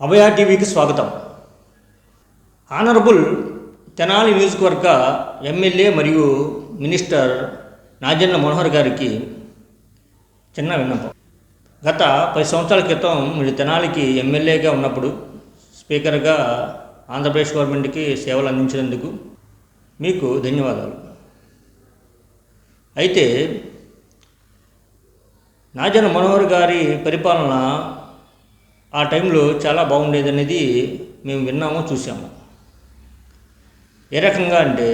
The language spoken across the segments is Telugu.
అభయ టీవీకి స్వాగతం. ఆనరబుల్ తెనాలి నియోజకవర్గ ఎమ్మెల్యే మరియు మినిస్టర్ నాజన్న మనోహర్ గారికి చిన్న విన్నపం. గత పది సంవత్సరాల క్రితం మీరు తెనాలికి ఎమ్మెల్యేగా ఉన్నప్పుడు స్పీకర్గా ఆంధ్రప్రదేశ్ గవర్నమెంట్కి సేవలు అందించినందుకు మీకు ధన్యవాదాలు. అయితే నాజన మనోహర్ గారి పరిపాలన ఆ టైంలో చాలా బాగుండేది అనేది మేము విన్నాము చూసాము ఏ రకంగా అంటే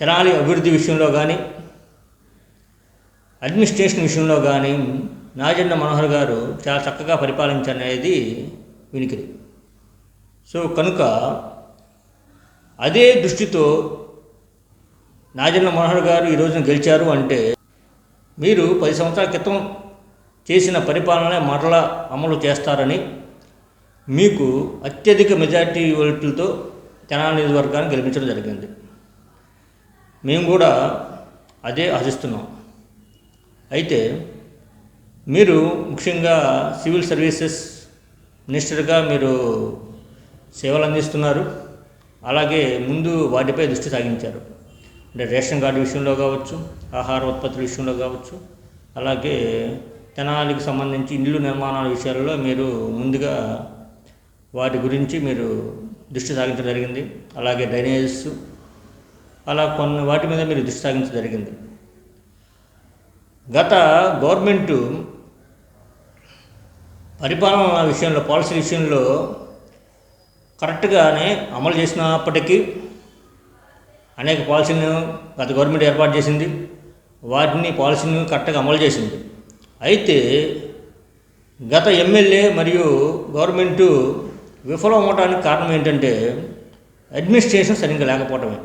తెనాలి అభివృద్ధి విషయంలో కానీ అడ్మినిస్ట్రేషన్ విషయంలో కానీ నాజన్న మనోహర్ గారు చాలా చక్కగా పరిపాలించనేది వినికిడి. సో కనుక అదే దృష్టితో నాజన్న మనోహర్ గారు ఈ రోజున గెలిచారు అంటే మీరు పది సంవత్సరాల క్రితం చేసిన పరిపాలనే మరలా అమలు చేస్తారని మీకు అత్యధిక మెజార్టీ ఓట్లతో తెనాలి నియోజకవర్గాన్ని గెలిపించడం జరిగింది. మేము కూడా అదే ఆశిస్తున్నాం. అయితే మీరు ముఖ్యంగా సివిల్ సర్వీసెస్ మినిస్టర్గా మీరు సేవలు అందిస్తున్నారు. అలాగే ముందు వాటిపై దృష్టి సాగించారు. అంటే రేషన్ కార్డు విషయంలో కావచ్చు ఆహార ఉత్పత్తుల విషయంలో కావచ్చు అలాగే తెనాలికి సంబంధించి ఇల్లు నిర్మాణాల విషయాల్లో మీరు ముందుగా వాటి గురించి మీరు దృష్టి సాగించడం జరిగింది. అలాగే డ్రైనేజెస్ అలా కొన్ని వాటి మీద మీరు దృష్టి సాగించడం జరిగింది. గత గవర్నమెంటు పరిపాలన విషయంలో పాలసీ విషయంలో కరెక్ట్గానే అమలు చేసినప్పటికీ అనేక పాలసీలను గత గవర్నమెంట్ ఏర్పాటు చేసింది. వాటిని పాలసీని కరెక్ట్గా అమలు చేసింది. అయితే గత ఎమ్మెల్యే మరియు గవర్నమెంటు విఫలం అవ్వటానికి కారణం ఏంటంటే అడ్మినిస్ట్రేషన్ సరిగ్గా లేకపోవటమే.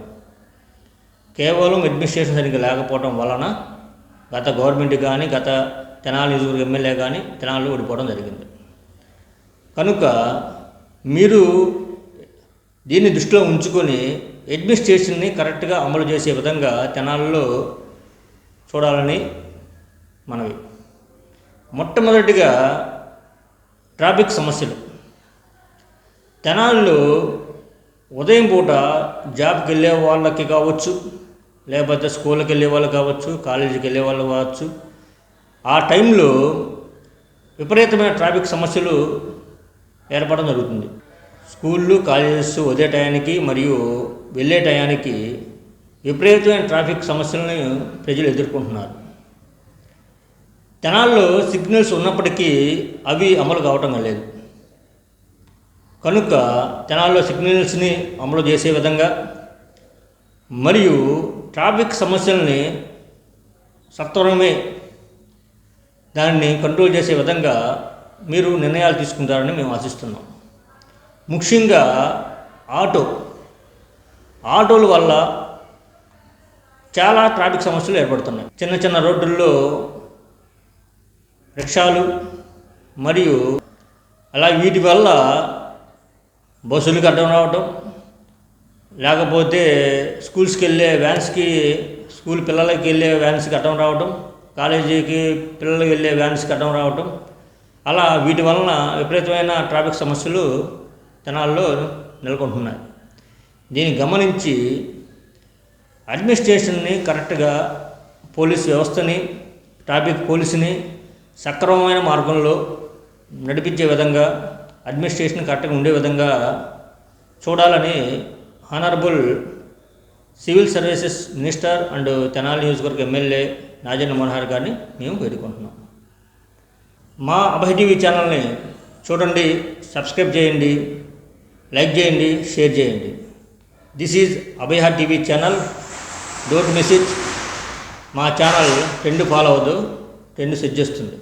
కేవలం అడ్మినిస్ట్రేషన్ సరిగ్గా లేకపోవడం వలన గత గవర్నమెంట్ కానీ గత తెనాలి నియోజకవర్గ ఎమ్మెల్యే కానీ తెనాలిలో ఓడిపోవడం జరిగింది. కనుక మీరు దీన్ని దృష్టిలో ఉంచుకొని అడ్మినిస్ట్రేషన్ని కరెక్ట్గా అమలు చేసే విధంగా తెనాలలో చూడాలని మనవి. మొట్టమొదటిగా ట్రాఫిక్ సమస్యలు. తెనాల్లో ఉదయం పూట జాబ్కి వెళ్ళే వాళ్ళకి కావచ్చు లేకపోతే స్కూల్కి వెళ్ళే వాళ్ళు కావచ్చు కాలేజీకి వెళ్ళే వాళ్ళు కావచ్చు ఆ టైంలో విపరీతమైన ట్రాఫిక్ సమస్యలు ఏర్పడడం జరుగుతుంది. స్కూళ్ళు కాలేజెస్ ఉదయ టయానికి మరియు వెళ్ళే టయానికి విపరీతమైన ట్రాఫిక్ సమస్యలను ప్రజలు ఎదుర్కొంటున్నారు. జనాల్లో సిగ్నల్స్ ఉన్నప్పటికీ అవి అమలు కావటం లేదు. కనుక జనాల్లో సిగ్నల్స్ని అమలు చేసే విధంగా మరియు ట్రాఫిక్ సమస్యల్ని సత్వరమే దాన్ని కంట్రోల్ చేసే విధంగా మీరు నిర్ణయాలు తీసుకుంటారని మేము ఆశిస్తున్నాం. ముఖ్యంగా ఆటో ఆటోల వల్ల చాలా ట్రాఫిక్ సమస్యలు ఏర్పడుతున్నాయి. చిన్న చిన్న రోడ్డుల్లో రిక్షాలు మరియు అలా వీటి వల్ల బస్సులకు అడ్డం రావటం లేకపోతే స్కూల్స్కి వెళ్ళే వ్యాన్స్కి స్కూల్ పిల్లలకి వెళ్ళే వ్యాన్స్కి అడ్డం రావటం కాలేజీకి పిల్లలకి వెళ్ళే వ్యాన్స్కి అడ్డం రావటం అలా వీటి వలన విపరీతమైన ట్రాఫిక్ సమస్యలు జనాల్లో నెలకొంటున్నాయి. దీన్ని గమనించి అడ్మినిస్ట్రేషన్ని కరెక్ట్గా పోలీస్ వ్యవస్థని ట్రాఫిక్ పోలీసుని సక్రమమైన మార్గంలో నడిపించే విధంగా అడ్మినిస్ట్రేషన్ కరెక్ట్గా ఉండే విధంగా చూడాలని honourable civil services minister and Tenali నియోజకవర్గ ఎమ్మెల్యే నాజన్న మనోహర్ గారిని మేము వేడుకుంటున్నాం. మా అభయ టీవీ ఛానల్ని చూడండి సబ్స్క్రైబ్ చేయండి లైక్ చేయండి షేర్ చేయండి. This is Abhaya TV channel. Don't message మా ఛానల్ ట్రెండ్ ఫాలో అవ్వదు ట్రెండ్ సెట్ చేస్తుంది